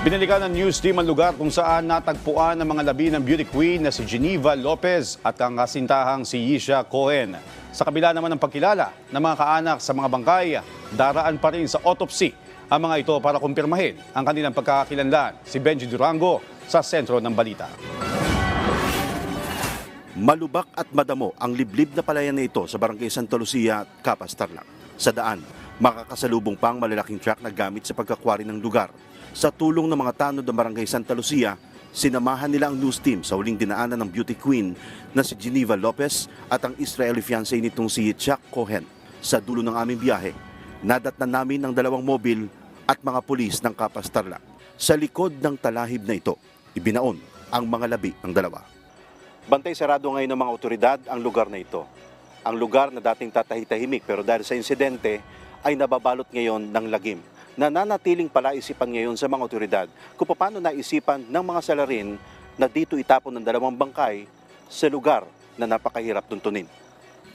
Binalikan ng news team ang lugar kung saan natagpuan ang mga labi ng beauty queen na si Geneva Lopez at ang kasintahang si Yisha Cohen. Sa kabila naman ng pagkilala ng mga kaanak sa mga bangkay, daraan pa rin sa autopsy ang mga ito para kumpirmahin ang kanilang pagkakakilanlan. Si Benji Durango sa sentro ng balita. Malubak at madamo ang liblib na palayan na ito sa barangay Santa Lucia, Capas, Tarlac. Sa daan, makakasalubong pang malalaking truck na gamit sa pagkakwari ng lugar. Sa tulong ng mga tanod ng barangay Santa Lucia, sinamahan nila ang news team sa huling dinaanan ng beauty queen na si Geneva Lopez at ang Israeli fiancé nitong si Chuck Cohen. Sa dulo ng aming biyahe, nadatnan namin ang dalawang mobil at mga pulis ng Capas, Tarlac. Sa likod ng talahib na ito, ibinaon ang mga labi ng dalawa. Bantay sarado ngayon ng mga otoridad ang lugar na ito. Ang lugar na dating tatahitahimik pero dahil sa insidente ay nababalot ngayon ng lagim. Nananatiling palaisipan ngayon sa mga otoridad kung paano naisipan ng mga salarin na dito itapon ng dalawang bangkay sa lugar na napakahirap tuntunin.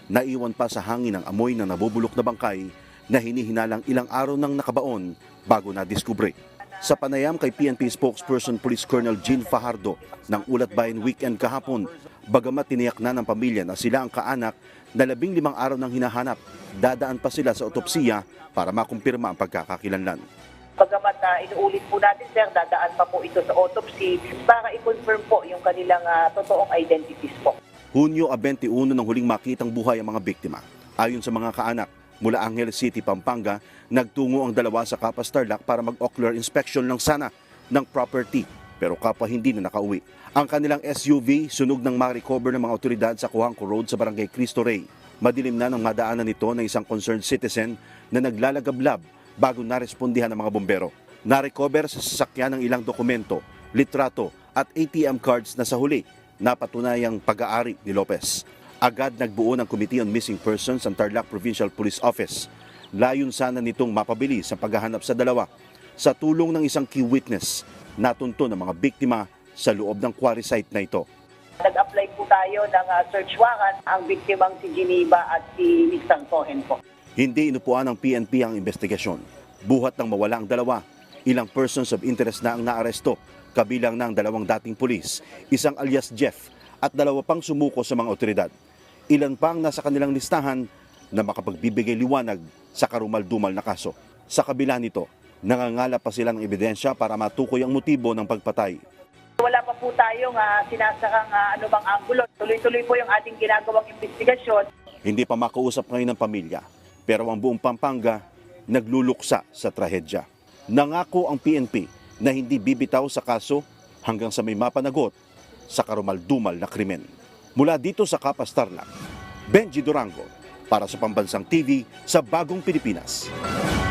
Naiwan pa sa hangin ang amoy ng nabubulok na bangkay na hinihinalang ilang araw nang nakabaon bago na-discover. Sa panayam kay PNP spokesperson Police Colonel Jean Fajardo ng Ulat Bayan Weekend kahapon, bagamat tiniyak na ng pamilya na sila ang kaanak na labing limang araw nang hinahanap, dadaan pa sila sa otopsiya para makumpirma ang pagkakakilanlan. Bagamat ah, inuulit po natin, sir, dadaan pa po ito sa autopsy para i-confirm po yung kanilang ah, totoong identities po. Hunyo 21 nang huling makitang buhay ang mga biktima. Ayon sa mga kaanak, mula Angeles City, Pampanga, nagtungo ang dalawa sa Capas Tarlac para mag-ocular inspection lang sana ng property pero kapwa hindi na nakauwi. Ang kanilang SUV sunog ng ma-recover ng mga otoridad sa Kuhangko Road sa Barangay Cristo Rey. Madilim na nang madaanan nito ng isang concerned citizen na naglalagablab bago narespondihan ng mga bombero. Na-recover sa sasakyan ng ilang dokumento, litrato at ATM cards na sa huli napatunayang pag-aari ni Lopez. Agad nagbuo ng Committee on Missing Persons ang Tarlac Provincial Police Office. Layon sana nitong mapabilis ang paghahanap sa dalawa. Sa tulong ng isang key witness, natunto ng mga biktima sa loob ng quarry site na ito. Nag-apply po tayo ng ah, search warrant ang biktimang si Geneva at si Mr. Cohen po. Hindi inupuan ng PNP ang investigasyon. Buhat ng mawala ang dalawa. Ilang persons of interest na ang naaresto, kabilang ng dalawang dating pulis, isang alias Jeff at dalawa pang sumuko sa mga otoridad. Ilan pang nasa kanilang listahan na makapagbibigay liwanag sa karumal-dumal na kaso. Sa kabila nito, nangangala pa sila ng ebidensya para matukoy ang motibo ng pagpatay. Wala pa po tayong ah, sinasakang ah, ano bang anggulo. Tuloy-tuloy po yung ating ginagawang investigasyon. Hindi pa makausap ngayon ng pamilya, pero ang buong Pampanga nagluluksa sa trahedya. Nangako ang PNP na hindi bibitaw sa kaso hanggang sa may mapanagot sa karumal-dumal na krimen. Mula dito sa Kapas Tarlac, Benji Durango para sa Pambansang TV sa Bagong Pilipinas.